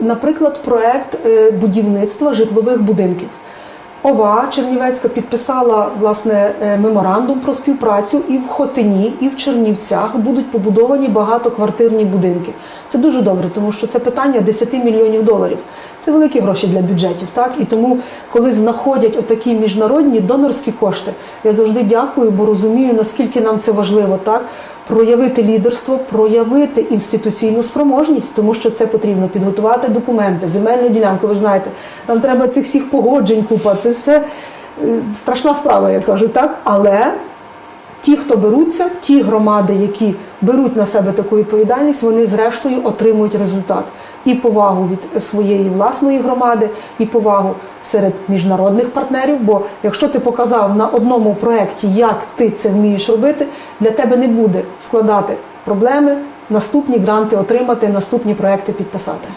наприклад, проект е, будівництва житлових будинків. ОВА Чернівецька підписала власне е, меморандум про співпрацю і в Хотині, і в Чернівцях будуть побудовані багатоквартирні будинки. Це дуже добре, тому що це питання 10 мільйонів доларів. Це великі гроші для бюджетів, так і тому, коли знаходять отакі міжнародні донорські кошти, я завжди дякую, бо розумію наскільки нам це важливо, так проявити лідерство, проявити інституційну спроможність, тому що це потрібно підготувати документи, земельну ділянку. Ви знаєте, нам треба цих всіх погоджень, купа. Це все е, страшна справа, я кажу, так. Але ті, хто беруться, ті громади, які беруть на себе таку відповідальність, вони зрештою отримують результат. І повагу від своєї власної громади, і повагу серед міжнародних партнерів. Бо якщо ти показав на одному проєкті, як ти це вмієш робити, для тебе не буде складати проблеми наступні гранти отримати, наступні проекти підписати.